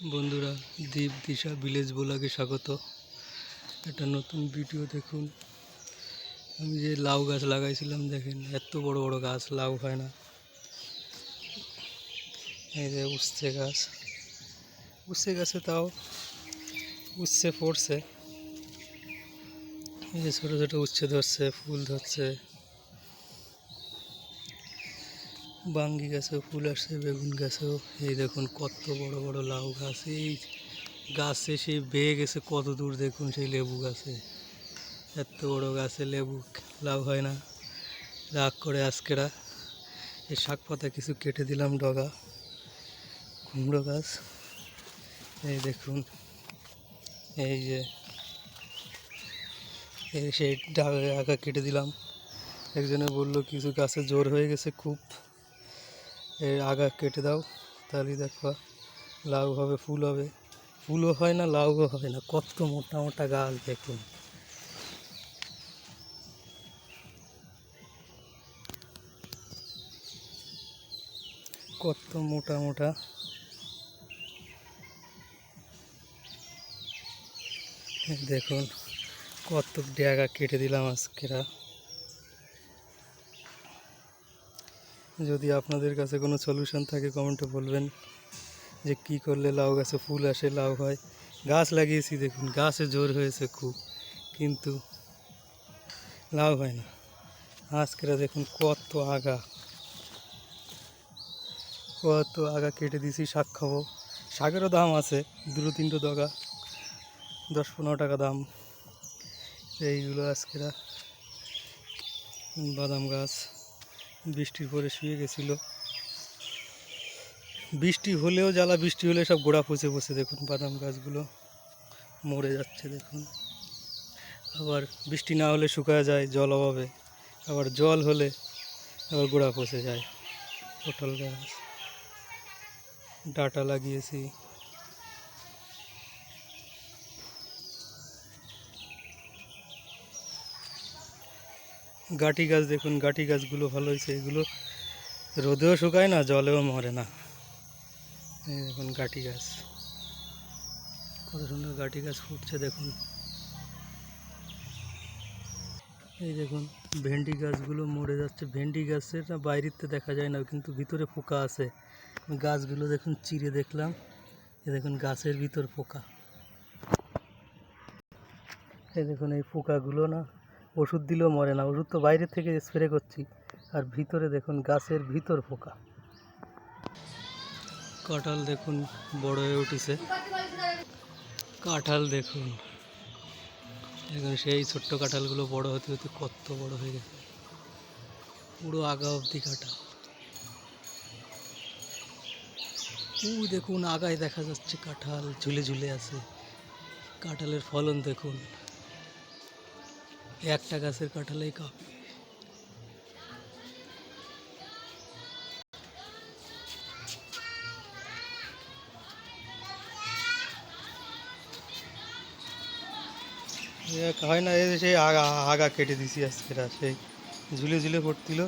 বন্ধুরা দীপ দিশা ভিলেজ ব্লগে স্বাগত। একটা নতুন ভিডিও দেখুন। আমি যে লাউ গাছ লাগাইছিলাম, দেখেন, এত বড় বড় গাছ, লাউ হয় না। এই যে উচ্ছে গাছ। উচ্ছে গাছে তাও উচ্ছে পড়ছে। এই যে ছোটো ছোটো উচ্ছে ধরছে, ফুল ধরছে। বাঙ্গি গাছেও ফুল আসছে বেগুন গাছেও এই দেখুন কত বড় বড় লাউ গাছ এই গাছে সেই বেয়ে গেছে কত দূর দেখুন সেই লেবু গাছে এত বড় গাছে লেবু লাউ হয় না রাগ করে আজকেরা এই শাক পাতা কিছু কেটে দিলাম ডগা কুমড়ো গাছ এই দেখুন এই যে এই সেই ডাগা কেটে দিলাম একজনে বলল কিছু গাছে জোর হয়ে গেছে খুব এর আগা কেটে দাও, তাহলে দেখো লাউ হবে, ফুল হবে। ফুলও হয় না, লাউও হয় না। কত মোটা মোটা গাছ দেখুন। কত মোটা মোটা। দেখুন, কত ড্যাগা কেটে দিলাম আজকেরা যদি আপনাদের কাছে কোনো সলিউশন থাকে কমেন্টে বলবেন যে কি করলে লাউ গাছে ফুল আসে, লাউ হয়। গাছ লাগিয়েছি, দেখুন, গাছে জোর হয়েছে খুব, কিন্তু লাউ হয় না। আজকেরা দেখুন কত আগা। কত আগা কেটে দিয়েছি, শাক খাব। শাকেরও দাম আছে, দুটো তিনটে দগা, দশ পনেরো টাকা দাম। এইগুলো আজকেরা বাদাম গাছ। বৃষ্টির পরে শুয়ে গেছিল। বৃষ্টি হলেও জ্বালা, বৃষ্টি হলে সব গোড়া পচে পচে দেখুন বাদাম গাছগুলো। মরে যাচ্ছে দেখুন। আবার বৃষ্টি না হলে শুকায় যায় জল অভাবে। আবার জল হলে আবার গোড়া পচে যায়। পটল গাছ। ডাটা লাগিয়েছি। গাটি গাছ দেখুন গাটি গাছগুলো ভালো হয়েছে। এগুলো রোদেও শুকায় না, জলেও মরে না। এই দেখুন গাটি গাছ। কত সুন্দর গাটি গাছ ফুটছে দেখুন। এই দেখুন, ভেন্ডি গাছগুলো মরে যাচ্ছে। ভেন্ডি গাছের না বাইরেতে দেখা যায় না, কিন্তু ভিতরে পোকা আছে। গাছগুলো দেখুন চিরে দেখলাম। এই দেখুন গাছের ভিতর পোকা। এই দেখুন এই পোকাগুলো না ওষুধ দিলেও মরে না। ওষুধ তো বাইরে থেকে স্প্রে করছি। আর ভিতরে দেখুন, গাছের ভিতর পোকা। কাঁঠাল দেখুন, বড় হয়ে উঠেছে। কাঁঠাল দেখুন। এখন সেই ছোট্ট কাঁঠালগুলো বড় হতে হতে কত বড় হয়ে গেছে। পুরো আগা অবধি কাঁঠাল। ওই দেখুন, আগায় দেখা যাচ্ছে কাঁঠাল ঝুলে ঝুলে আছে। কাঁঠালের ফলন দেখুন। একটা গাছের কাঁঠালেই কাঁপে। হয় না এই সেই আগা আগা কেটে দিছি আজকেরা সেই ঝুলে ঝুলে পড়ছিল